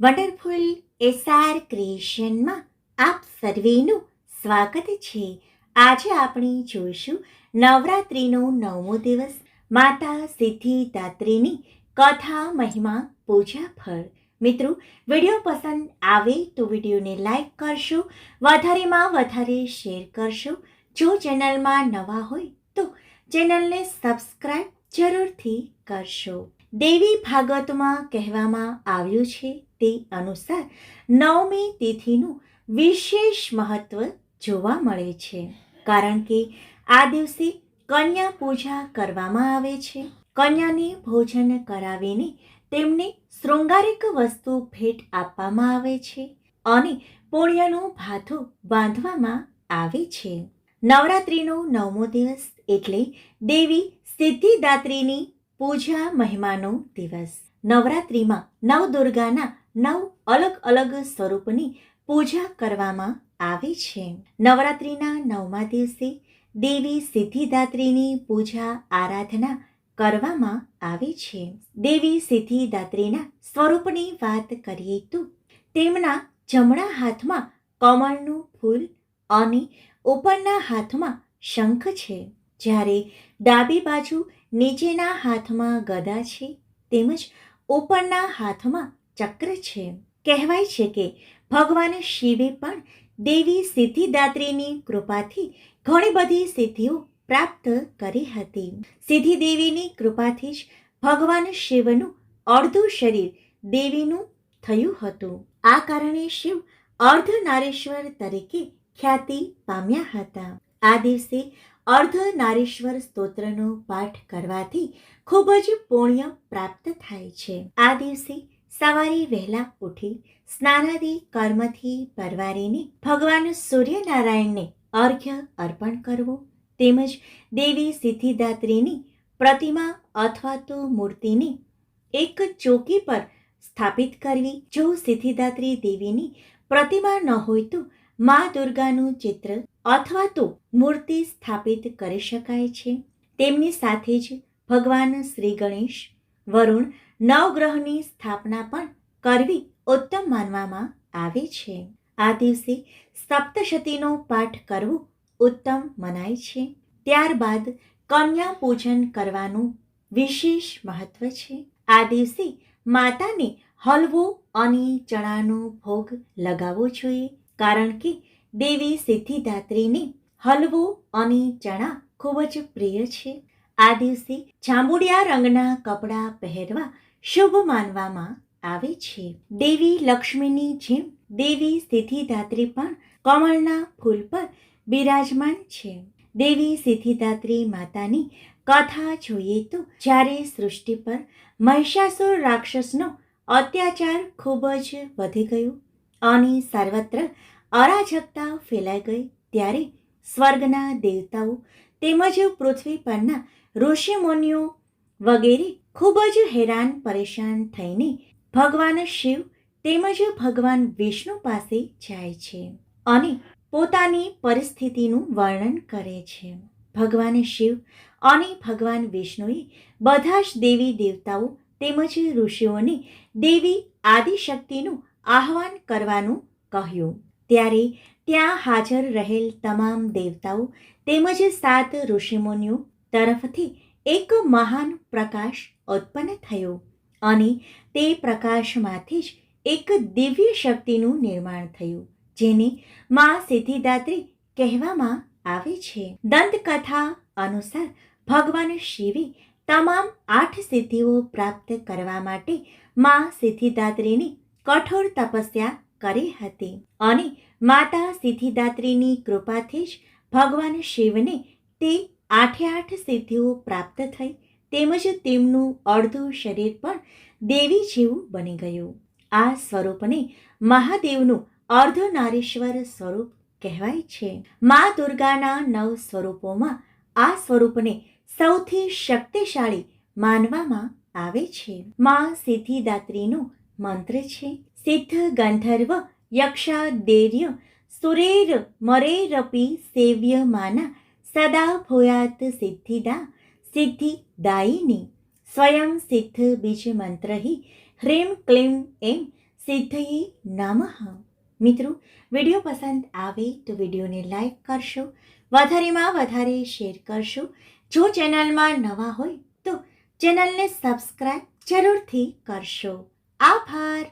Wonderful SR ક્રિએશનમાં આપ સર્વેનું સ્વાગત છે. આજે આપણે જોઈશું નવરાત્રિનો નવમો દિવસ. માતા સિદ્ધિદાત્રીની કથા મહિમા પૂજા ફળ. મિત્રો, વીડિયો પસંદ આવે તો વિડીયોને લાઈક કરશો, વધારેમાં વધારે શેર કરશો. જો ચેનલમાં નવા હોય તો ચેનલને સબસ્ક્રાઈબ જરૂરથી કરશો. દેવી ભાગવતમાં કહેવામાં આવ્યું છે તે અનુસાર નવમી તિથિનું વિશેષ મહત્વ જોવા મળે છે. કારણ કે આ દિવસે કન્યા પૂજા કરવામાં આવે છે. કન્યાને ભોજન કરાવીને તેમને શૃંગારિક વસ્તુ ભેટ આપવામાં આવે છે અને પુણ્યનો ભાથો બાંધવામાં આવે છે. નવરાત્રિનો નવમો દિવસ એટલે દેવી સિદ્ધિદાત્રીની પૂજા મહિમાનો દિવસ. નવરાત્રિમાં નવદુર્ગાના નવ અલગ અલગ સ્વરૂપની પૂજા કરવામાં આવે છે. નવરાત્રિના નવમા દિવસે દેવી સિદ્ધિદાત્રીની પૂજા આરાધના કરવામાં આવે છે. દેવી સિદ્ધિદાત્રીના સ્વરૂપની વાત કરીએ તો તેમના જમણા હાથમાં કમળનું ફૂલ અને ઉપરના હાથમાં શંખ છે. જ્યારે ડાબી બાજુ નીચેના હાથમાં ગદા છે, તેમજ ઉપરના હાથમાં ચક્ર છે. કહેવાય છે કે ભગવાન શિવે પણ દેવી સિદ્ધિદાત્રીની કૃપાથી ઘણી બધી સિદ્ધિઓ પ્રાપ્ત કરી હતી. સિદ્ધિ દેવીની કૃપાથી જ ભગવાન શિવનું અડધું શરીર દેવીનું થયું હતું. આ કારણે શિવ અર્ધનારેશ્વર તરીકે ખ્યાતિ પામ્યા હતા. આ દિવસે અર્ધનારીશ્વર સ્તોત્રનો પાઠ કરવાથી ખૂબ જ પુણ્ય પ્રાપ્ત થાય છે. આ દિવસે સવારે વહેલા ઉઠી સ્નાનાદિ કર્મથી પરવારીને ભગવાન સૂર્યનારાયણને અર્ઘ્ય અર્પણ કરવું તેમજ દેવી સિદ્ધિદાત્રીની પ્રતિમા અથવા તો મૂર્તિને એક ચોકી પર સ્થાપિત કરવી જો સિદ્ધિદાત્રી દેવીની પ્રતિમા ન હોય તો મા દુર્ગાનું ચિત્ર અથવા તો મૂર્તિ સ્થાપિત કરી શકાય છે. તેમની સાથે જ ભગવાન શ્રી ગણેશ, વરુણ નવગ્રહની સ્થાપના પણ કરવી ઉત્તમ માનવામાં આવે છે. આ દિવસે સપ્તશતીનો પાઠ કરવો ઉત્તમ મનાય છે. ત્યારબાદ કન્યા પૂજન કરવાનું વિશેષ મહત્વ છે. આ દિવસે માતાને હલવો અને ચણાનો ભોગ લગાવવો જોઈએ. કારણ કે દેવી સિદ્ધિદાત્રીને હલવો અને ચણા ખૂબ જ પ્રિય છે. આ દિવસે જાંબુડિયા રંગના કપડાં પહેરવા શુભ માનવામાં આવે છે. દેવી લક્ષ્મીની જેમ દેવી સિદ્ધિદાત્રી પણ કમળના ફૂલ પર બિરાજમાન છે. દેવી સિદ્ધિદાત્રી માતાની કથા જોઈએ તો જ્યારે સૃષ્ટિ પર મહિષાસુર રાક્ષસનો અત્યાચાર ખૂબ જ વધી ગયો. અને સર્વત્ર અરાજકતા ફેલાઈ ગઈ. ત્યારે સ્વર્ગના દેવતાઓ તેમજ પૃથ્વી પરના ઋષિમુનિઓ વગેરે ખૂબ જ હેરાન પરેશાન થઈને ભગવાન શિવ તેમજ ભગવાન વિષ્ણુ પાસે જાય છે અને પોતાની પરિસ્થિતિનું વર્ણન કરે છે. ભગવાન શિવ અને ભગવાન વિષ્ણુએ બધા જ દેવી દેવતાઓ તેમજ ઋષિઓને દેવી આદિશક્તિનું આહ્વાન કરવાનું કહ્યું. ત્યારે ત્યાં હાજર રહેલ તમામ દેવતાઓ તેમજ સાત ઋષિમુનિઓ તરફથી એક મહાન પ્રકાશ ઉત્પન્ન થયો અને તે પ્રકાશમાંથી જ એક દિવ્ય શક્તિનું નિર્માણ થયું, જેને મા સિદ્ધિદાત્રી કહેવામાં આવે છે. દંતકથા અનુસાર ભગવાન શિવે તમામ આઠ સિદ્ધિઓ પ્રાપ્ત કરવા માટે મા સિદ્ધિદાત્રીની કઠોર તપસ્યા કરી હતી. અને માતા સિદ્ધિદાત્રીની કૃપાથી જ ભગવાન શિવને તે આઠે આઠ સિદ્ધિઓ પ્રાપ્ત થઈ, તેમજ તેમનું અડધું શરીર પણ દેવી જેવું બની ગયું. આ સ્વરૂપને મહાદેવનું અર્ધનારીશ્વર સ્વરૂપ કહેવાય છે. મા દુર્ગાના નવ સ્વરૂપોમાં આ સ્વરૂપને સૌથી શક્તિશાળી માનવામાં આવે છે. મા સિદ્ધિદાત્રીનો મંત્ર છે સિદ્ધ ગંધર્વ યક્ષા દૈર્ય સુરેર મરેરપી સેવ્ય માના સદા ભૂયાત સિદ્ધિદા, સિદ્ધિદાયિની, સ્વયં સિદ્ધ બીજ મંત્ર હ્રીમ ક્લીમ એમ સિદ્ધયે નમઃ. મિત્રો, વીડિયો પસંદ આવે તો વિડીયોને લાઈક કરશો, વધારેમાં વધારે શેર કરશો. જો ચેનલમાં નવા હોય તો ચેનલને સબસ્ક્રાઈબ જરૂરથી કરશો. આભાર